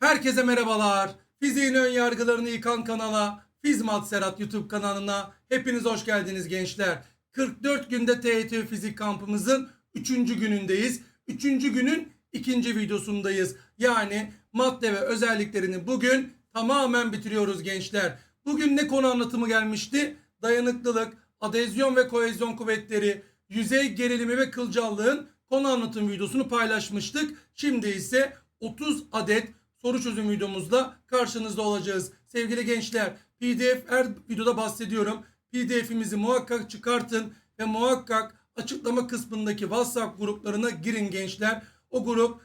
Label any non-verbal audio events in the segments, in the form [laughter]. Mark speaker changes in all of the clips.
Speaker 1: Herkese merhabalar. Fiziğin ön yargılarını yıkan kanala, Fizmat Serhat YouTube kanalına hepiniz hoş geldiniz gençler. 44 günde TET Fizik kampımızın 3. günündeyiz. 3. günün ikinci videosundayız. Yani madde ve özelliklerini bugün tamamen bitiriyoruz gençler. Bugün ne konu anlatımı gelmişti? Dayanıklılık, adezyon ve kohezyon kuvvetleri, yüzey gerilimi ve kılcallığın konu anlatım videosunu paylaşmıştık. Şimdi ise 30 adet soru çözüm videomuzla karşınızda olacağız. Sevgili gençler PDF her videoda bahsediyorum. PDF'imizi muhakkak çıkartın ve muhakkak açıklama kısmındaki WhatsApp gruplarına girin gençler. O grup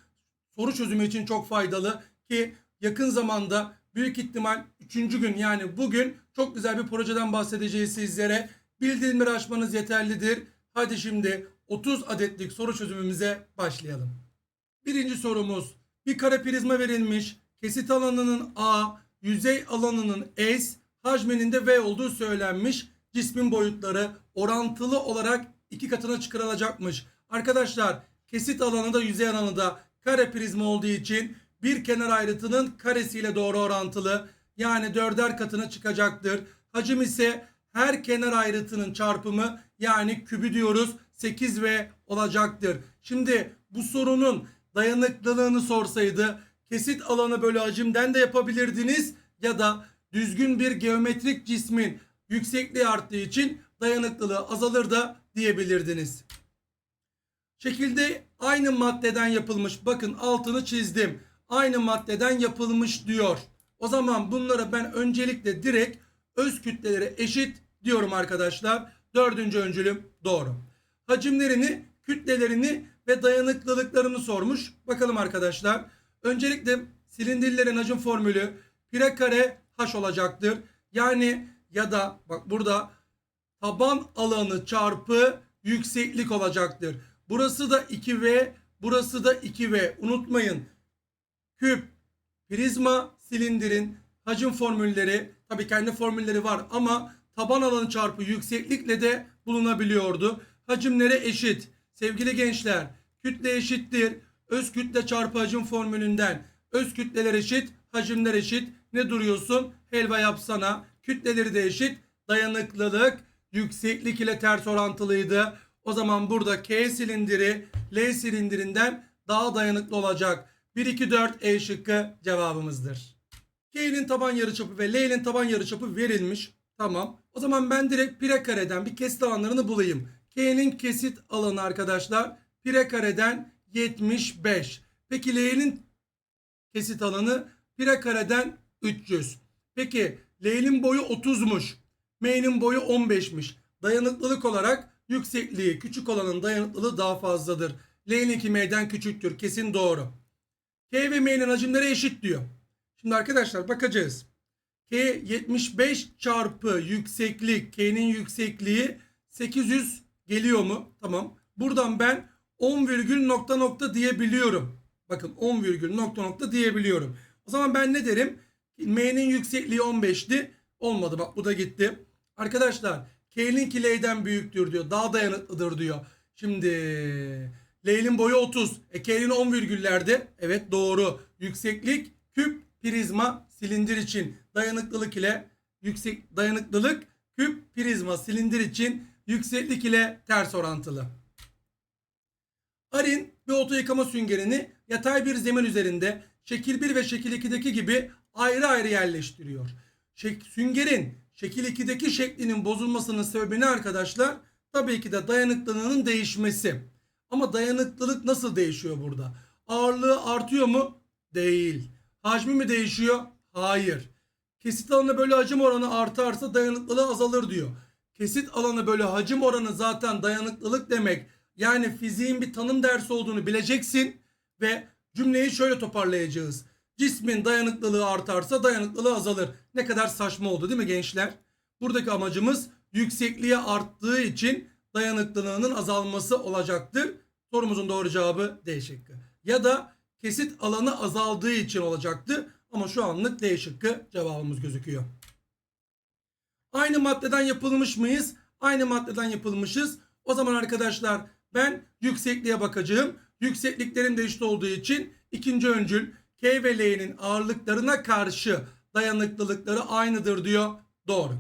Speaker 1: soru çözümü için çok faydalı ki yakın zamanda büyük ihtimal 3. gün yani bugün çok güzel bir projeden bahsedeceğiz sizlere. Bildirimleri açmanız yeterlidir. Hadi şimdi 30 adetlik soru çözümümüze başlayalım. Birinci sorumuz. Bir kare prizma verilmiş. Kesit alanının A, yüzey alanının S, hacminin de V olduğu söylenmiş. Cismin boyutları orantılı olarak iki katına çıkarılacakmış. Arkadaşlar kesit alanı da yüzey alanı da kare prizma olduğu için bir kenar ayrıtının karesiyle doğru orantılı. Yani dörder katına çıkacaktır. Hacim ise her kenar ayrıtının çarpımı yani kübü diyoruz 8V olacaktır. Şimdi bu sorunun dayanıklılığını sorsaydı kesit alanı bölü hacimden de yapabilirdiniz ya da düzgün bir geometrik cismin yüksekliği arttığı için dayanıklılığı azalır da diyebilirdiniz. Şekilde aynı maddeden yapılmış. Bakın altını çizdim. Aynı maddeden yapılmış diyor. O zaman bunlara ben öncelikle direkt öz kütleleri eşit diyorum arkadaşlar. Dördüncü öncülüm doğru. Hacimlerini, kütlelerini ve dayanıklılıklarını sormuş. Bakalım arkadaşlar. Öncelikle silindirlerin hacim formülü pi kare h olacaktır. Yani ya da bak burada taban alanı çarpı yükseklik olacaktır. Burası da 2V, burası da 2V. Unutmayın. Küp, prizma, silindirin hacim formülleri tabii kendi formülleri var ama taban alanı çarpı yükseklikle de bulunabiliyordu. Hacimlere eşit. Sevgili gençler, kütle eşittir. Öz kütle çarpı hacim formülünden öz kütleler eşit, hacimler eşit. Ne duruyorsun? Helva yapsana. Kütleleri de eşit. Dayanıklılık yükseklik ile ters orantılıydı. O zaman burada K silindiri L silindirinden daha dayanıklı olacak. 1 2 4 E şıkkı cevabımızdır. K'nin taban yarıçapı ve L'nin taban yarıçapı verilmiş. Tamam. O zaman ben direkt pire kareden bir kesit alanlarını bulayım. K'nin kesit alanı arkadaşlar pire kareden 75. Peki L'nin kesit alanı pire kareden 300. Peki L'nin boyu 30'muş. M'nin boyu 15'miş. Dayanıklılık olarak yüksekliği küçük olanın dayanıklılığı daha fazladır. L'ninki M'den küçüktür. Kesin doğru. K ve M'nin hacimleri eşit diyor. Şimdi arkadaşlar bakacağız. K 75 çarpı yükseklik. K'nin yüksekliği 800 geliyor mu? Tamam. Buradan ben 10 virgül nokta nokta diyebiliyorum. Bakın 10 virgül nokta nokta diyebiliyorum. O zaman ben ne derim? M'nin yüksekliği 15'ti. Olmadı bak bu da gitti. Arkadaşlar K'ninki L'den büyüktür diyor. Daha dayanıklıdır diyor. Şimdi L'nin boyu 30. E K'nin 10 virgüllerde. Evet doğru. Yükseklik küp prizma silindir için dayanıklılık ile yüksek dayanıklılık küp prizma silindir için yükseklik ile ters orantılı. Arin bir oto yıkama süngerini yatay bir zemin üzerinde şekil 1 ve şekil 2'deki gibi ayrı ayrı yerleştiriyor. Şek süngerin şekil 2'deki şeklinin bozulmasının sebebi ne arkadaşlar? Tabii ki de dayanıklılığının değişmesi. Ama dayanıklılık nasıl değişiyor burada? Ağırlığı artıyor mu? Değil. Hacmi mi değişiyor? Hayır. Kesit alanı bölü hacim oranı artarsa dayanıklılığı azalır diyor. Kesit alanı bölü hacim oranı zaten dayanıklılık demek. Yani fiziğin bir tanım dersi olduğunu bileceksin ve cümleyi şöyle toparlayacağız. Cismin dayanıklılığı artarsa dayanıklılığı azalır. Ne kadar saçma oldu değil mi gençler? Buradaki amacımız yüksekliğe arttığı için dayanıklılığının azalması olacaktır. Sorumuzun doğru cevabı D şıkkı. Ya da kesit alanı azaldığı için olacaktı. Ama şu anlık D şıkkı cevabımız gözüküyor. Aynı maddeden yapılmış mıyız? Aynı maddeden yapılmışız. O zaman arkadaşlar ben yüksekliğe bakacağım. Yüksekliklerim de eşit olduğu için ikinci öncül K ve L'nin ağırlıklarına karşı dayanıklılıkları aynıdır diyor. Doğru.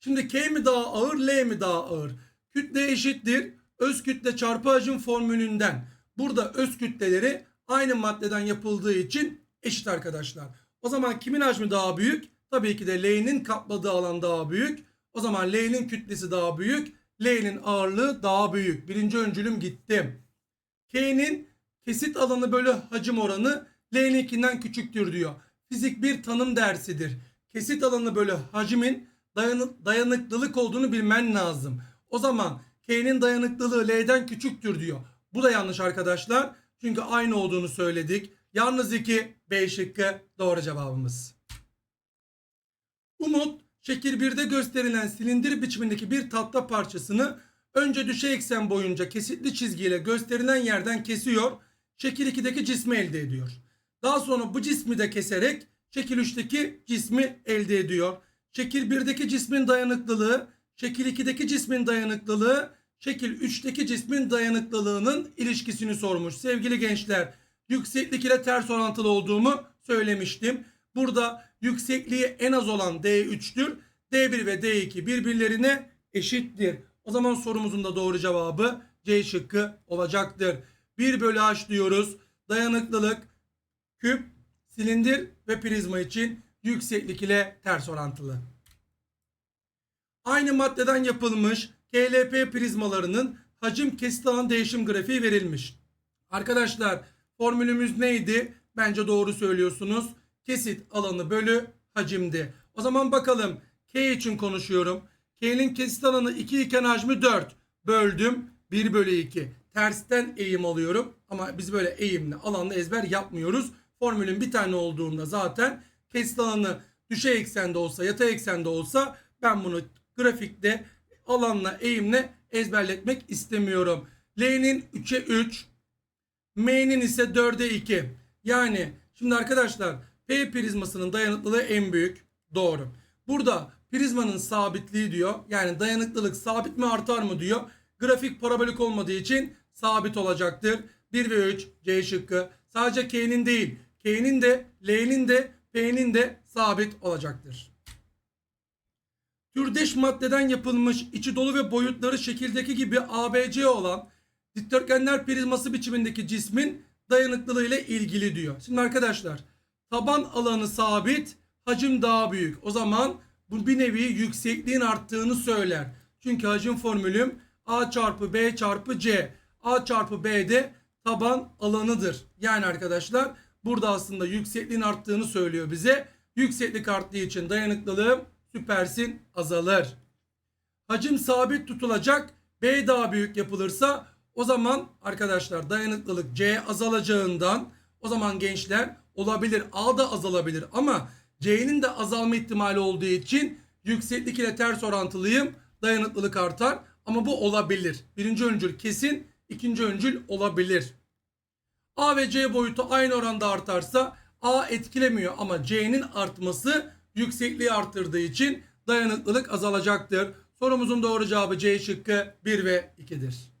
Speaker 1: Şimdi K mi daha ağır, L mi daha ağır? Kütle eşittir. Öz kütle çarpı hacim formülünden. Burada öz kütleleri aynı maddeden yapıldığı için eşit arkadaşlar. O zaman kimin hacmi daha büyük? Tabii ki de L'nin kapladığı alan daha büyük. O zaman L'nin kütlesi daha büyük. L'nin ağırlığı daha büyük. Birinci öncülüm gitti. K'nin kesit alanı bölü hacim oranı L'ninkinden küçüktür diyor. Fizik bir tanım dersidir. Kesit alanı bölü dayanı- dayanıklılık olduğunu bilmen lazım. O zaman K'nin dayanıklılığı L'den küçüktür diyor. Bu da yanlış arkadaşlar. Çünkü aynı olduğunu söyledik. Yalnız 2 B şıkkı doğru cevabımız. Umut şekil 1'de gösterilen silindir biçimindeki bir tahta parçasını önce düşey eksen boyunca kesitli çizgiyle gösterilen yerden kesiyor. Şekil 2'deki cismi elde ediyor. Daha sonra bu cismi de keserek şekil 3'teki cismi elde ediyor. Şekil 1'deki cismin dayanıklılığı, şekil 2'deki cismin dayanıklılığı, şekil 3'teki cismin dayanıklılığının ilişkisini sormuş. Sevgili gençler, yükseklik ile ters orantılı olduğumu söylemiştim. Burada yüksekliği en az olan D3'tür. D1 ve D2 birbirlerine eşittir. O zaman sorumuzun da doğru cevabı C şıkkı olacaktır. 1 bölü H diyoruz. Dayanıklılık, küp, silindir ve prizma için yükseklik ile ters orantılı. Aynı maddeden yapılmış KLP prizmalarının hacim kesit alan değişim grafiği verilmiş. Arkadaşlar formülümüz neydi? Bence doğru söylüyorsunuz. Kesit alanı bölü hacimdi. O zaman bakalım K için konuşuyorum. K'nin kesit alanı 2 iken hacmi 4. Böldüm 1 bölü 2. Tersten eğim alıyorum. Ama biz böyle eğimli alanla ezber yapmıyoruz. Formülün bir tane olduğunda zaten kesit alanı düşey eksende olsa yatay eksende olsa ben bunu grafikte alanla eğimle ezberletmek istemiyorum. L'nin 3'e 3, M'nin ise 4'e 2. Yani şimdi arkadaşlar P prizmasının dayanıklılığı en büyük. Doğru. Burada prizmanın sabitliği diyor. Yani dayanıklılık sabit mi artar mı diyor. Grafik parabolik olmadığı için sabit olacaktır. 1 ve 3 C şıkkı. Sadece K'nin değil. K'nin de L'nin de P'nin de sabit olacaktır. Türdeş maddeden yapılmış içi dolu ve boyutları şekildeki gibi ABC olan dikdörtgenler prizması biçimindeki cismin dayanıklılığı ile ilgili diyor. Şimdi arkadaşlar taban alanı sabit, hacim daha büyük. O zaman bu bir nevi yüksekliğin arttığını söyler. Çünkü hacim formülüm A çarpı B çarpı C. A çarpı B de taban alanıdır. Yani arkadaşlar burada aslında yüksekliğin arttığını söylüyor bize. Yükseklik arttığı için dayanıklılığım süpersin azalır. Hacim sabit tutulacak. B daha büyük yapılırsa o zaman arkadaşlar dayanıklılık C azalacağından o zaman gençler olabilir A da azalabilir ama C'nin de azalma ihtimali olduğu için yükseklik ile ters orantılıyım. Dayanıklılık artar ama bu olabilir. Birinci öncül kesin, ikinci öncül olabilir. A ve C boyutu aynı oranda artarsa A etkilemiyor ama C'nin artması yüksekliği arttırdığı için dayanıklılık azalacaktır. Sorumuzun doğru cevabı C şıkkı 1 ve 2'dir.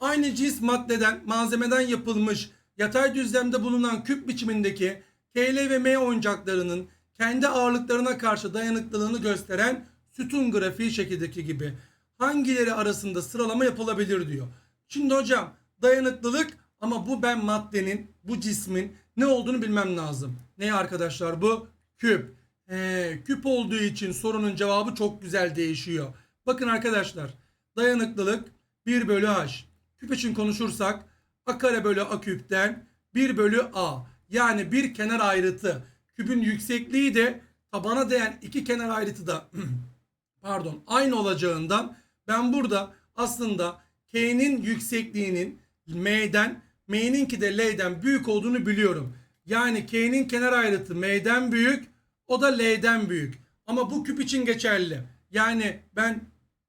Speaker 1: Aynı cins maddeden malzemeden yapılmış yatay düzlemde bulunan küp biçimindeki KL ve M oyuncaklarının kendi ağırlıklarına karşı dayanıklılığını gösteren sütun grafiği şekildeki gibi hangileri arasında sıralama yapılabilir diyor. Şimdi hocam dayanıklılık ama bu ben maddenin, bu cismin ne olduğunu bilmem lazım. Ne arkadaşlar bu? Küp. He, küp olduğu için sorunun cevabı çok güzel değişiyor. Bakın arkadaşlar dayanıklılık 1 bölü h. Küp için konuşursak a kare bölü a küpten 1 bölü a. Yani bir kenar ayrıtı. Küpün yüksekliği de tabana değen iki kenar ayrıtı da [clears throat] pardon aynı olacağından ben burada aslında K'nin yüksekliğinin M'den M'ninki de L'den büyük olduğunu biliyorum. Yani K'nin kenar ayrıtı M'den büyük o da L'den büyük. Ama bu küp için geçerli. Yani ben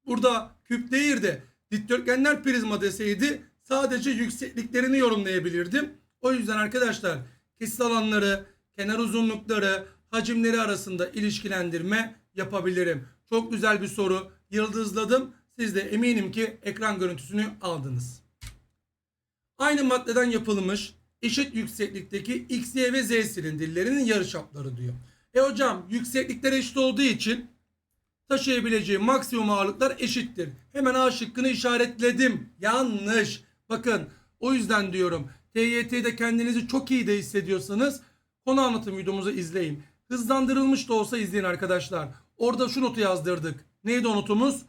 Speaker 1: burada küp değil de dikdörtgenler prizma deseydi sadece yüksekliklerini yorumlayabilirdim. O yüzden arkadaşlar kesit alanları, kenar uzunlukları, hacimleri arasında ilişkilendirme yapabilirim. Çok güzel bir soru. Yıldızladım. Siz de eminim ki ekran görüntüsünü aldınız. Aynı maddeden yapılmış eşit yükseklikteki X, Y ve Z silindirlerinin yarıçapları diyor. E hocam yükseklikler eşit olduğu için taşıyabileceği maksimum ağırlıklar eşittir. Hemen A şıkkını işaretledim. Yanlış. Bakın o yüzden diyorum TYT'de kendinizi çok iyi de hissediyorsanız konu anlatım videomuzu izleyin. Hızlandırılmış da olsa izleyin arkadaşlar. Orada şu notu yazdırdık. Neydi o notumuz?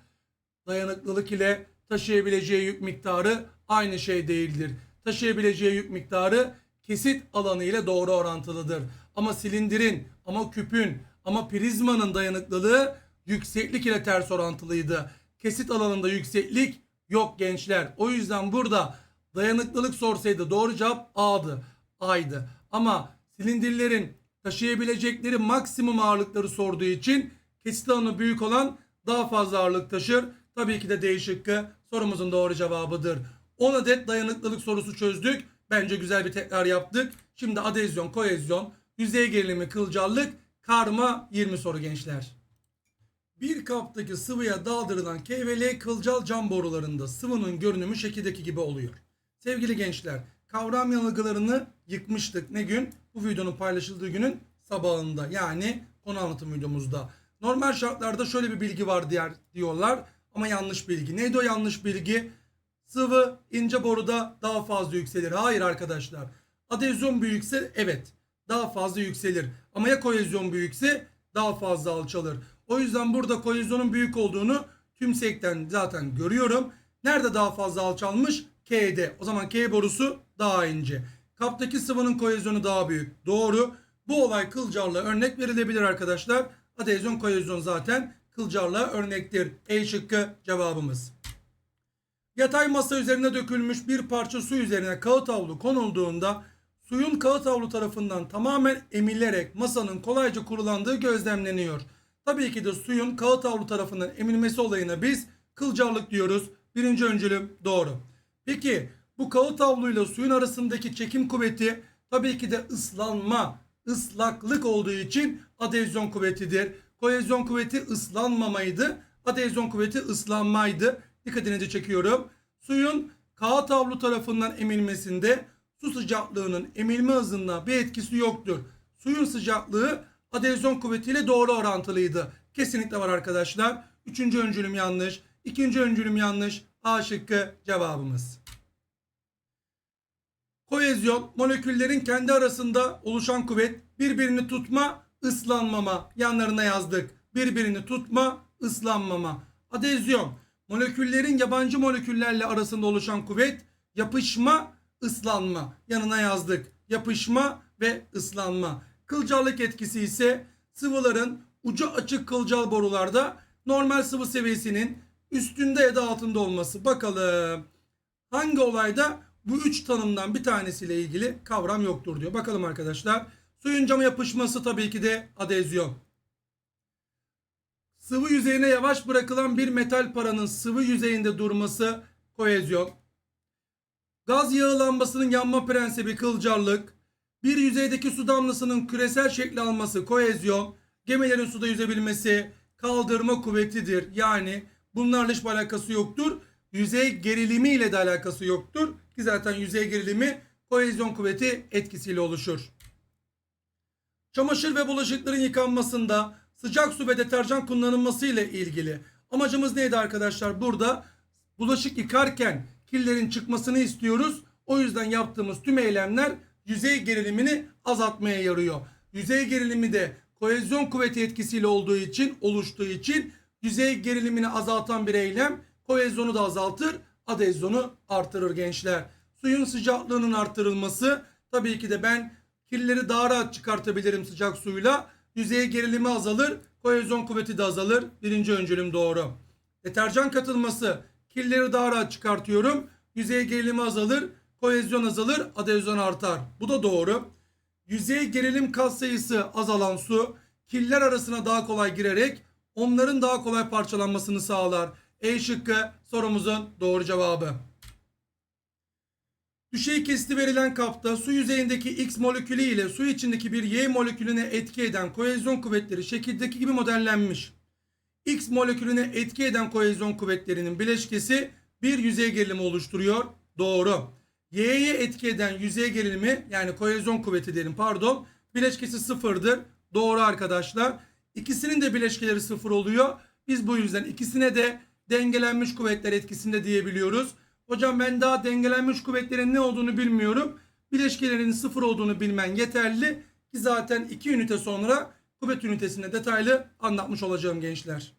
Speaker 1: Dayanıklılık ile taşıyabileceği yük miktarı aynı şey değildir. Taşıyabileceği yük miktarı kesit alanı ile doğru orantılıdır. Ama silindirin, ama küpün, ama prizmanın dayanıklılığı yükseklik ile ters orantılıydı. Kesit alanında yükseklik yok gençler. O yüzden burada dayanıklılık sorsaydı doğru cevap A'dı. A'ydı. Ama silindirlerin taşıyabilecekleri maksimum ağırlıkları sorduğu için kesit alanı büyük olan daha fazla ağırlık taşır. Tabii ki de D sorumuzun doğru cevabıdır. 10 adet dayanıklılık sorusu çözdük. Bence güzel bir tekrar yaptık. Şimdi adezyon, kohezyon, yüzey gerilimi, kılcallık, karma 20 soru gençler. Bir kaptaki sıvıya daldırılan K kılcal cam borularında sıvının görünümü şekildeki gibi oluyor. Sevgili gençler, kavram yanılgılarını yıkmıştık. Ne gün? Bu videonun paylaşıldığı günün sabahında. Yani konu anlatım videomuzda. Normal şartlarda şöyle bir bilgi var diğer diyorlar ama yanlış bilgi. Neydi o yanlış bilgi? Sıvı ince boruda daha fazla yükselir. Hayır arkadaşlar. Adezyon büyükse evet daha fazla yükselir. Ama ya kohezyon büyükse daha fazla alçalır. O yüzden burada kohezyonun büyük olduğunu tümsekten zaten görüyorum. Nerede daha fazla alçalmış? K'de. O zaman K borusu daha ince. Kaptaki sıvının kohezyonu daha büyük. Doğru. Bu olay kılcarla örnek verilebilir arkadaşlar. Adezyon kohezyon zaten kılcarla örnektir. E şıkkı cevabımız. Yatay masa üzerine dökülmüş bir parça su üzerine kağıt havlu konulduğunda suyun kağıt havlu tarafından tamamen emilerek masanın kolayca kurulandığı gözlemleniyor. Tabii ki de suyun kağıt havlu tarafından emilmesi olayına biz kılcarlık diyoruz. Birinci öncülüm doğru. Peki bu kağıt havluyla suyun arasındaki çekim kuvveti tabii ki de ıslanma, ıslaklık olduğu için adezyon kuvvetidir. Kohezyon kuvveti ıslanmamaydı. Adezyon kuvveti ıslanmaydı. Dikkatinizi çekiyorum. Suyun kağıt havlu tarafından emilmesinde su sıcaklığının emilme hızında bir etkisi yoktur. Suyun sıcaklığı adezyon kuvvetiyle doğru orantılıydı. Kesinlikle var arkadaşlar. Üçüncü öncülüm yanlış. İkinci öncülüm yanlış. A şıkkı cevabımız. Kohezyon moleküllerin kendi arasında oluşan kuvvet birbirini tutma, ıslanmama yanlarına yazdık. Birbirini tutma, ıslanmama. Adezyon moleküllerin yabancı moleküllerle arasında oluşan kuvvet yapışma, ıslanma yanına yazdık. Yapışma ve ıslanma. Kılcallık etkisi ise sıvıların ucu açık kılcal borularda normal sıvı seviyesinin üstünde ya da altında olması. Bakalım hangi olayda bu üç tanımdan bir tanesiyle ilgili kavram yoktur diyor. Bakalım arkadaşlar. Suyun cama yapışması tabii ki de adezyon. Sıvı yüzeyine yavaş bırakılan bir metal paranın sıvı yüzeyinde durması kohezyon. Gaz yağı lambasının yanma prensibi kılcallık. Bir yüzeydeki su damlasının küresel şekli alması kohezyon. Gemilerin suda yüzebilmesi kaldırma kuvvetidir. Yani bunlarla hiçbir alakası yoktur. Yüzey gerilimi ile de alakası yoktur. Ki zaten yüzey gerilimi kohezyon kuvveti etkisiyle oluşur. Çamaşır ve bulaşıkların yıkanmasında sıcak su ve deterjan kullanılması ile ilgili. Amacımız neydi arkadaşlar? Burada bulaşık yıkarken kirlerin çıkmasını istiyoruz. O yüzden yaptığımız tüm eylemler yüzey gerilimini azaltmaya yarıyor. Yüzey gerilimi de kohezyon kuvveti etkisiyle olduğu için, oluştuğu için yüzey gerilimini azaltan bir eylem kohezyonu da azaltır, adezyonu artırır gençler. Suyun sıcaklığının artırılması tabii ki de ben kirleri daha rahat çıkartabilirim sıcak suyla. Yüzey gerilimi azalır, kohezyon kuvveti de azalır. Birinci öncülüm doğru. Deterjan katılması kirleri daha rahat çıkartıyorum. Yüzey gerilimi azalır, kohezyon azalır, adezyon artar. Bu da doğru. Yüzey gerilim katsayısı azalan su kirler arasına daha kolay girerek onların daha kolay parçalanmasını sağlar. E şıkkı sorumuzun doğru cevabı. Düşey kesiti verilen kapta su yüzeyindeki X molekülü ile su içindeki bir Y molekülüne etki eden kohezyon kuvvetleri şekildeki gibi modellenmiş. X molekülüne etki eden kohezyon kuvvetlerinin bileşkesi bir yüzey gerilimi oluşturuyor. Doğru. Y'ye etki eden yüzey gerilimi yani kohezyon kuvveti diyelim pardon. Bileşkesi sıfırdır. Doğru arkadaşlar. İkisinin de bileşkeleri sıfır oluyor. Biz bu yüzden ikisine de dengelenmiş kuvvetler etkisinde diyebiliyoruz. Hocam ben daha dengelenmiş kuvvetlerin ne olduğunu bilmiyorum. Bileşkelerinin sıfır olduğunu bilmen yeterli. Ki zaten iki ünite sonra kuvvet ünitesinde detaylı anlatmış olacağım gençler.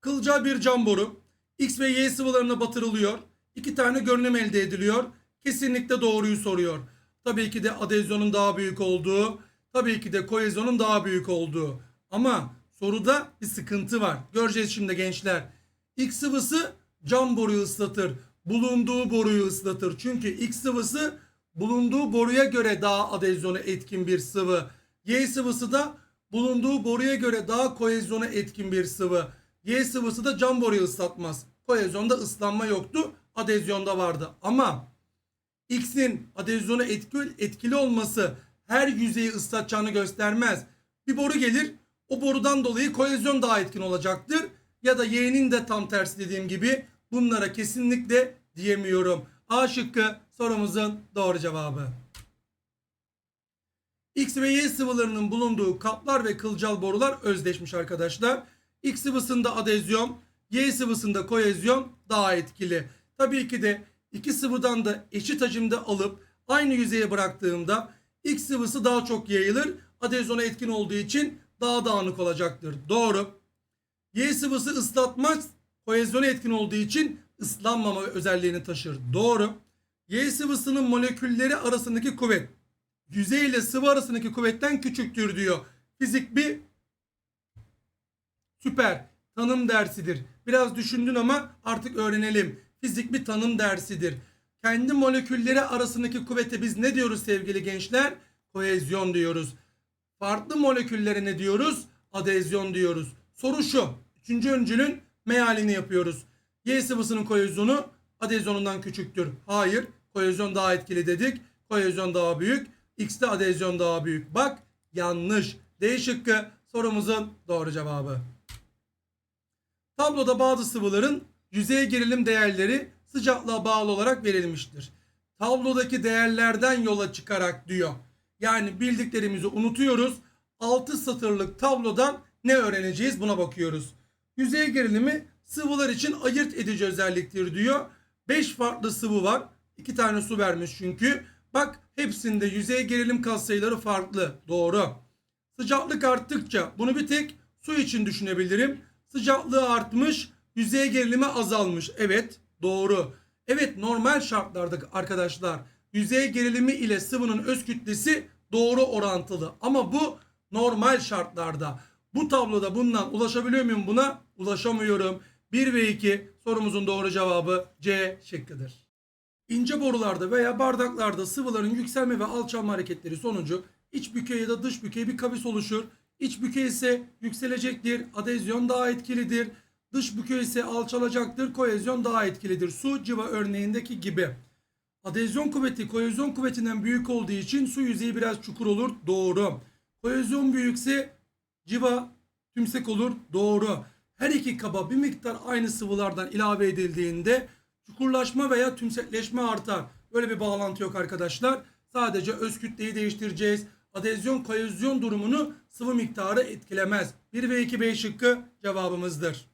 Speaker 1: Kılcal bir cam boru. X ve Y sıvılarına batırılıyor. İki tane görünüm elde ediliyor. Kesinlikle doğruyu soruyor. Tabii ki de adezyonun daha büyük olduğu, tabii ki de kohezyonun daha büyük olduğu. Ama soruda bir sıkıntı var. Göreceğiz şimdi gençler. X sıvısı cam boruyu ıslatır. Bulunduğu boruyu ıslatır. Çünkü X sıvısı bulunduğu boruya göre daha adezyona etkin bir sıvı. Y sıvısı da bulunduğu boruya göre daha kohezyona etkin bir sıvı. Y sıvısı da cam boruyu ıslatmaz. Kohezyonda ıslanma yoktu. Adezyonda vardı. Ama X'in adezyona etkili, etkili olması her yüzeyi ıslatacağını göstermez. Bir boru gelir. O borudan dolayı kohezyon daha etkin olacaktır. Ya da Y'nin de tam tersi dediğim gibi bunlara kesinlikle diyemiyorum. A şıkkı sorumuzun doğru cevabı. X ve Y sıvılarının bulunduğu kaplar ve kılcal borular özdeşmiş arkadaşlar. X sıvısında adezyon, Y sıvısında kohezyon daha etkili. Tabii ki de iki sıvıdan da eşit hacimde alıp aynı yüzeye bıraktığımda X sıvısı daha çok yayılır. Adezyona etkin olduğu için daha dağınık olacaktır. Doğru. Y sıvısı ıslatmaz. Kohezyona etkin olduğu için ıslanmama özelliğini taşır. Doğru. Y sıvısının molekülleri arasındaki kuvvet yüzey ile sıvı arasındaki kuvvetten küçüktür diyor. Fizik bir süper tanım dersidir. Biraz düşündün ama artık öğrenelim. Fizik bir tanım dersidir. Kendi molekülleri arasındaki kuvvete biz ne diyoruz sevgili gençler? Kohezyon diyoruz. Farklı moleküllere ne diyoruz? Adezyon diyoruz. Soru şu. Üçüncü öncülün mealini yapıyoruz. Y sıvısının kohezyonu adezyonundan küçüktür. Hayır. Kohezyon daha etkili dedik. Kohezyon daha büyük. X'te adezyon daha büyük. Bak yanlış. D şıkkı sorumuzun doğru cevabı. Tabloda bazı sıvıların yüzey gerilim değerleri sıcaklığa bağlı olarak verilmiştir. Tablodaki değerlerden yola çıkarak diyor. Yani bildiklerimizi unutuyoruz. 6 satırlık tablodan ne öğreneceğiz buna bakıyoruz. Yüzey gerilimi sıvılar için ayırt edici özelliktir diyor. 5 farklı sıvı var. 2 tane su vermiş çünkü. Bak hepsinde yüzey gerilim katsayıları farklı. Doğru. Sıcaklık arttıkça bunu bir tek su için düşünebilirim. Sıcaklığı artmış, yüzey gerilimi azalmış. Evet, doğru. Evet, normal şartlarda arkadaşlar yüzey gerilimi ile sıvının öz kütlesi doğru orantılı. Ama bu normal şartlarda. Bu tabloda bundan ulaşabiliyor muyum buna? Ulaşamıyorum. 1 ve 2 sorumuzun doğru cevabı C şıkkıdır. İnce borularda veya bardaklarda sıvıların yükselme ve alçalma hareketleri sonucu iç bükey ya da dış bükey bir kavis oluşur. İç bükey ise yükselecektir. Adezyon daha etkilidir. Dış bükey ise alçalacaktır. Kohezyon daha etkilidir. Su civa örneğindeki gibi. Adezyon kuvveti kohezyon kuvvetinden büyük olduğu için su yüzeyi biraz çukur olur. Doğru. Kohezyon büyükse civa tümsek olur. Doğru. Her iki kaba bir miktar aynı sıvılardan ilave edildiğinde çukurlaşma veya tümsekleşme artar. Böyle bir bağlantı yok arkadaşlar. Sadece öz kütleyi değiştireceğiz. Adezyon kohezyon durumunu sıvı miktarı etkilemez. 1 ve 2 B şıkkı cevabımızdır.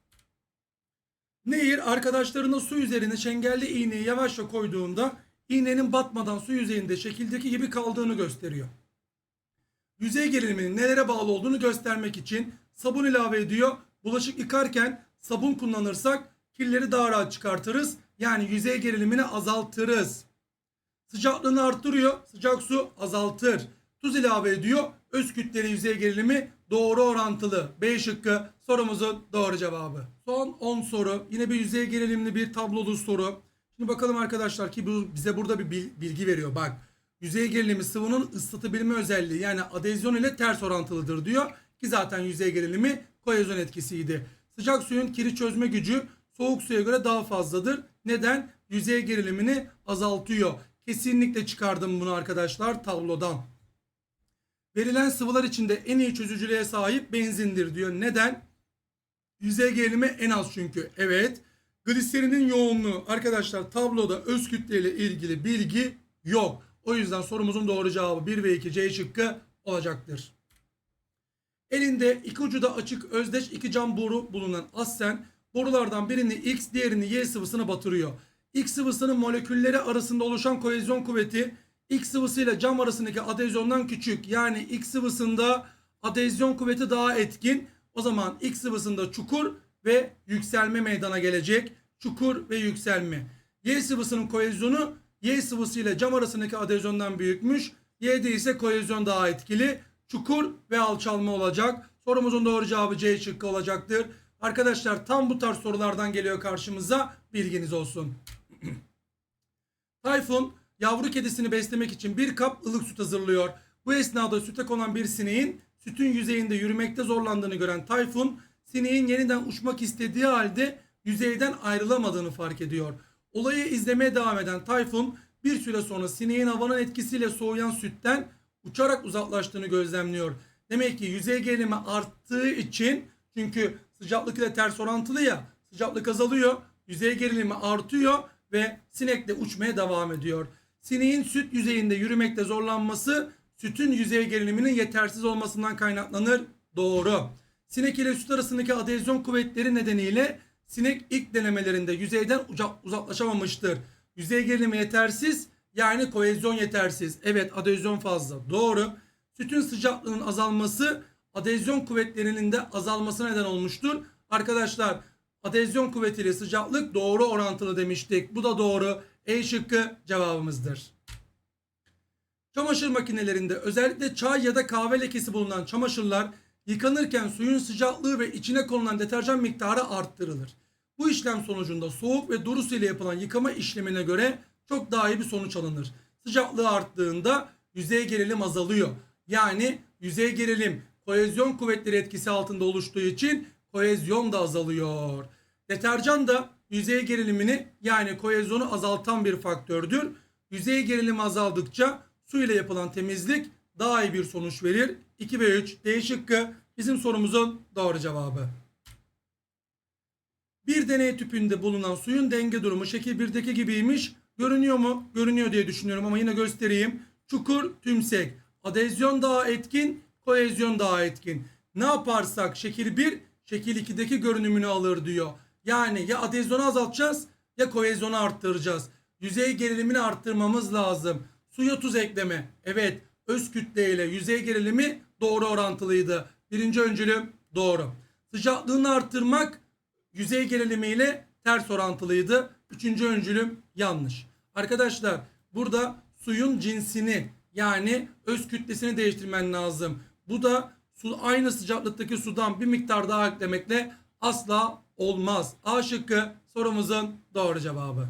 Speaker 1: Nehir arkadaşlarına su üzerine çengelli iğneyi yavaşça koyduğunda iğnenin batmadan su yüzeyinde şekildeki gibi kaldığını gösteriyor. Yüzey geriliminin nelere bağlı olduğunu göstermek için sabun ilave ediyor. Bulaşık yıkarken sabun kullanırsak kirleri daha rahat çıkartırız. Yani yüzey gerilimini azaltırız. Sıcaklığını arttırıyor. Sıcak su azaltır. Tuz ilave ediyor. Öz kütleli yüzey gerilimi doğru orantılı. B şıkkı sorumuzun doğru cevabı. Son 10 soru. Yine bir yüzey gerilimli bir tablolu soru. Şimdi bakalım arkadaşlar ki bu bize burada bir bil- bilgi veriyor. Bak yüzey gerilimi sıvının ıslatabilme özelliği yani adezyon ile ters orantılıdır diyor. Ki zaten yüzey gerilimi kohezyon etkisiydi. Sıcak suyun kiri çözme gücü soğuk suya göre daha fazladır. Neden? Yüzey gerilimini azaltıyor. Kesinlikle çıkardım bunu arkadaşlar tablodan. Verilen sıvılar içinde en iyi çözücülüğe sahip benzindir diyor. Neden? Yüzey gerilimi en az çünkü. Evet. Gliserinin yoğunluğu arkadaşlar tabloda öz kütle ile ilgili bilgi yok. O yüzden sorumuzun doğru cevabı 1 ve 2 C şıkkı olacaktır. Elinde iki ucu da açık özdeş iki cam boru bulunan Assen borulardan birini X diğerini Y sıvısına batırıyor. X sıvısının molekülleri arasında oluşan kohezyon kuvveti X sıvısı ile cam arasındaki adezyondan küçük. Yani X sıvısında adezyon kuvveti daha etkin. O zaman X sıvısında çukur ve yükselme meydana gelecek. Çukur ve yükselme. Y sıvısının kohezyonu Y sıvısı ile cam arasındaki adezyondan büyükmüş. Y'de ise kohezyon daha etkili. Çukur ve alçalma olacak. Sorumuzun doğru cevabı C şıkkı olacaktır. Arkadaşlar tam bu tarz sorulardan geliyor karşımıza. Bilginiz olsun. [clears throat] Tayfun yavru kedisini beslemek için bir kap ılık süt hazırlıyor. Bu esnada süte konan bir sineğin sütün yüzeyinde yürümekte zorlandığını gören Tayfun sineğin yeniden uçmak istediği halde yüzeyden ayrılamadığını fark ediyor. Olayı izlemeye devam eden Tayfun bir süre sonra sineğin havanın etkisiyle soğuyan sütten uçarak uzaklaştığını gözlemliyor. Demek ki yüzey gerilimi arttığı için çünkü sıcaklık ile ters orantılı ya sıcaklık azalıyor yüzey gerilimi artıyor ve sinek de uçmaya devam ediyor. Sineğin süt yüzeyinde yürümekte zorlanması sütün yüzey geriliminin yetersiz olmasından kaynaklanır. Doğru. Sinek ile süt arasındaki adezyon kuvvetleri nedeniyle sinek ilk denemelerinde yüzeyden uzaklaşamamıştır. Yüzey gerilimi yetersiz yani kohezyon yetersiz. Evet adezyon fazla. Doğru. Sütün sıcaklığının azalması adezyon kuvvetlerinin de azalmasına neden olmuştur. Arkadaşlar adezyon kuvvetiyle sıcaklık doğru orantılı demiştik. Bu da doğru. E şıkkı cevabımızdır. Çamaşır makinelerinde özellikle çay ya da kahve lekesi bulunan çamaşırlar yıkanırken suyun sıcaklığı ve içine konulan deterjan miktarı arttırılır. Bu işlem sonucunda soğuk ve duru su ile yapılan yıkama işlemine göre çok daha iyi bir sonuç alınır. Sıcaklığı arttığında yüzey gerilim azalıyor. Yani yüzey gerilim kohezyon kuvvetleri etkisi altında oluştuğu için kohezyon da azalıyor. Deterjan da yüzey gerilimini yani kohezyonu azaltan bir faktördür. Yüzey gerilimi azaldıkça su ile yapılan temizlik daha iyi bir sonuç verir. 2 ve 3 D şıkkı bizim sorumuzun doğru cevabı. Bir deney tüpünde bulunan suyun denge durumu şekil 1'deki gibiymiş. Görünüyor mu? Görünüyor diye düşünüyorum ama yine göstereyim. Çukur, tümsek. Adezyon daha etkin, kohezyon daha etkin. Ne yaparsak şekil 1, şekil 2'deki görünümünü alır diyor. Yani ya adezyonu azaltacağız ya kohezyonu arttıracağız. Yüzey gerilimini arttırmamız lazım. Suya tuz ekleme. Evet öz kütle ile yüzey gerilimi doğru orantılıydı. Birinci öncülüm doğru. Sıcaklığını arttırmak yüzey gerilimi ile ters orantılıydı. Üçüncü öncülüm yanlış. Arkadaşlar burada suyun cinsini yani öz kütlesini değiştirmen lazım. Bu da su aynı sıcaklıktaki sudan bir miktar daha eklemekle asla olmaz. A şıkkı sorumuzun doğru cevabı.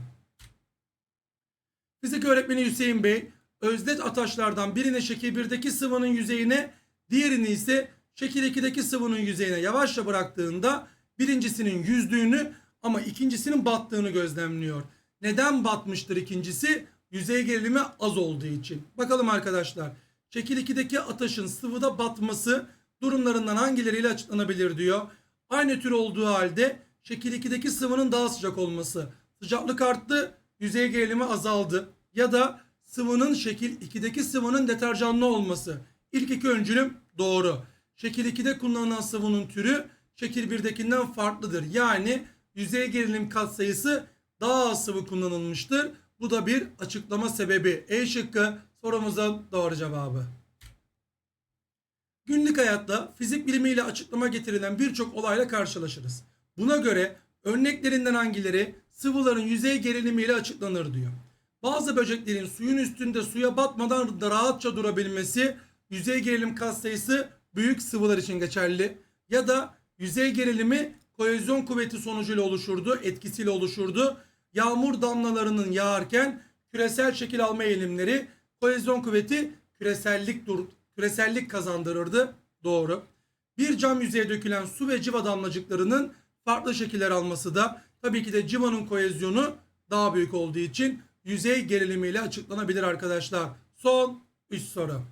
Speaker 1: Fizik öğretmeni Hüseyin Bey özdeş ataşlardan birini şekil 1'deki sıvının yüzeyine diğerini ise şekil 2'deki sıvının yüzeyine yavaşça bıraktığında birincisinin yüzdüğünü ama ikincisinin battığını gözlemliyor. Neden batmıştır ikincisi? Yüzey gerilimi az olduğu için. Bakalım arkadaşlar. Şekil 2'deki ataşın sıvıda batması durumlarından hangileriyle açıklanabilir diyor. Aynı tür olduğu halde şekil 2'deki sıvının daha sıcak olması. Sıcaklık arttı, yüzey gerilimi azaldı. Ya da sıvının şekil 2'deki sıvının deterjanlı olması. İlk iki öncülüm doğru. Şekil 2'de kullanılan sıvının türü şekil 1'dekinden farklıdır. Yani yüzey gerilim katsayısı daha az sıvı kullanılmıştır. Bu da bir açıklama sebebi. E şıkkı sorumuzun doğru cevabı. Günlük hayatta fizik bilimiyle açıklama getirilen birçok olayla karşılaşırız. Buna göre örneklerinden hangileri sıvıların yüzey gerilimiyle açıklanır diyor. Bazı böceklerin suyun üstünde suya batmadan da rahatça durabilmesi yüzey gerilim katsayısı büyük sıvılar için geçerli. Ya da yüzey gerilimi kohezyon kuvveti sonucuyla oluşurdu, etkisiyle oluşurdu. Yağmur damlalarının yağarken küresel şekil alma eğilimleri kohezyon kuvveti küresellik dur küresellik kazandırırdı. Doğru. Bir cam yüzeye dökülen su ve civa damlacıklarının farklı şekiller alması da tabii ki de civanın kohezyonu daha büyük olduğu için yüzey gerilimiyle açıklanabilir arkadaşlar. Son 3 soru.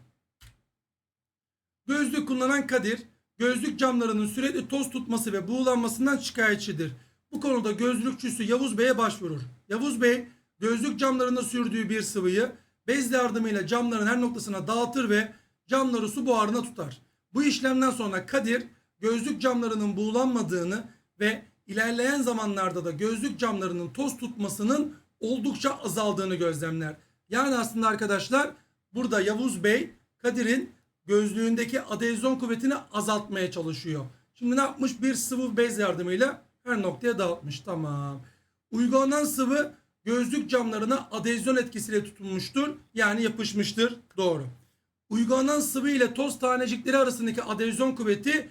Speaker 1: Gözlük kullanan Kadir, gözlük camlarının sürekli toz tutması ve buğulanmasından şikayetçidir. Bu konuda gözlükçüsü Yavuz Bey'e başvurur. Yavuz Bey gözlük camlarında sürdüğü bir sıvıyı bez yardımıyla camların her noktasına dağıtır ve camları su buharına tutar. Bu işlemden sonra Kadir gözlük camlarının buğulanmadığını ve ilerleyen zamanlarda da gözlük camlarının toz tutmasının oldukça azaldığını gözlemler. Yani aslında arkadaşlar burada Yavuz Bey Kadir'in gözlüğündeki adezyon kuvvetini azaltmaya çalışıyor. Şimdi ne yapmış? Bir sıvı bez yardımıyla her noktaya dağıtmış. Tamam. Uygulanan sıvı gözlük camlarına adezyon etkisiyle tutunmuştur. Yani yapışmıştır. Doğru. Uygulanan sıvı ile toz tanecikleri arasındaki adezyon kuvveti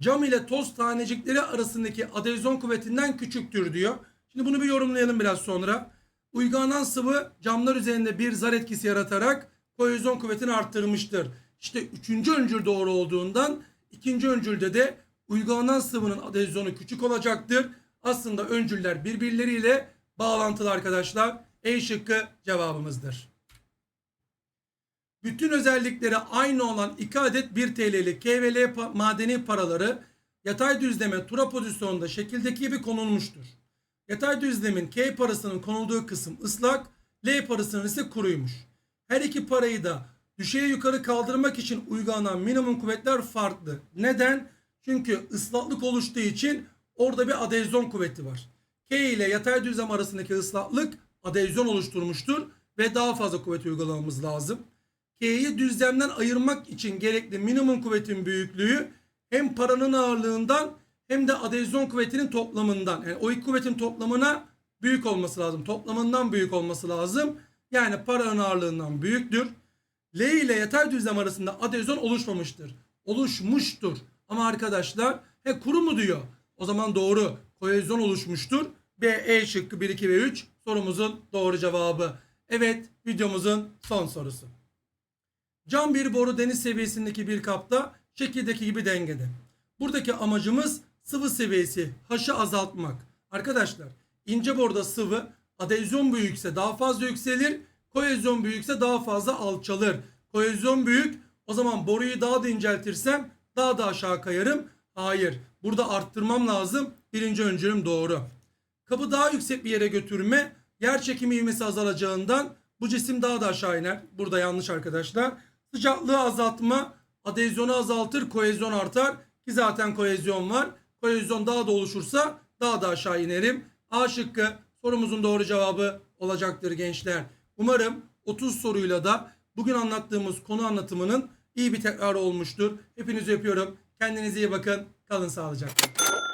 Speaker 1: cam ile toz tanecikleri arasındaki adezyon kuvvetinden küçüktür diyor. Şimdi bunu bir yorumlayalım biraz sonra. Uygulanan sıvı camlar üzerinde bir zar etkisi yaratarak kohezyon kuvvetini arttırmıştır. İşte üçüncü öncül doğru olduğundan ikinci öncülde de uygulanan sıvının adezyonu küçük olacaktır. Aslında öncüller birbirleriyle bağlantılı arkadaşlar. E şıkkı cevabımızdır. Bütün özellikleri aynı olan 2 adet 1 TL'lik K ve madeni paraları yatay düzleme tura pozisyonunda şekildeki gibi konulmuştur. Yatay düzlemin K parasının konulduğu kısım ıslak, L parasının ise kuruymuş. Her iki parayı da düşeye yukarı kaldırmak için uygulanan minimum kuvvetler farklı. Neden? Çünkü ıslaklık oluştuğu için orada bir adezyon kuvveti var. K ile yatay düzlem arasındaki ıslaklık adezyon oluşturmuştur ve daha fazla kuvvet uygulamamız lazım. K'yi düzlemden ayırmak için gerekli minimum kuvvetin büyüklüğü hem paranın ağırlığından hem de adezyon kuvvetinin toplamından. Yani o iki kuvvetin toplamına büyük olması lazım. Toplamından büyük olması lazım. Yani paranın ağırlığından büyüktür. L ile yatay düzlem arasında adezyon oluşmamıştır. Oluşmuştur. Ama arkadaşlar he kuru mu diyor. O zaman doğru. Kohezyon oluşmuştur. B, E şıkkı 1, 2 ve 3 sorumuzun doğru cevabı. Evet videomuzun son sorusu. Cam bir boru deniz seviyesindeki bir kapta şekildeki gibi dengede. Buradaki amacımız sıvı seviyesi H'ı azaltmak. Arkadaşlar ince boruda sıvı adezyon büyükse daha fazla yükselir. Kohezyon büyükse daha fazla alçalır. Kohezyon büyük o zaman boruyu daha da inceltirsem daha da aşağı kayarım. Hayır burada arttırmam lazım. Birinci öncülüm doğru. Kabı daha yüksek bir yere götürme yer çekimi ivmesi azalacağından bu cisim daha da aşağı iner. Burada yanlış arkadaşlar. Sıcaklığı azaltma adezyonu azaltır kohezyon artar ki zaten kohezyon var. Kohezyon daha da oluşursa daha da aşağı inerim. A şıkkı sorumuzun doğru cevabı olacaktır gençler. Umarım 30 soruyla da bugün anlattığımız konu anlatımının iyi bir tekrarı olmuştur. Hepinizi öpüyorum. Kendinize iyi bakın. Kalın sağlıcakla.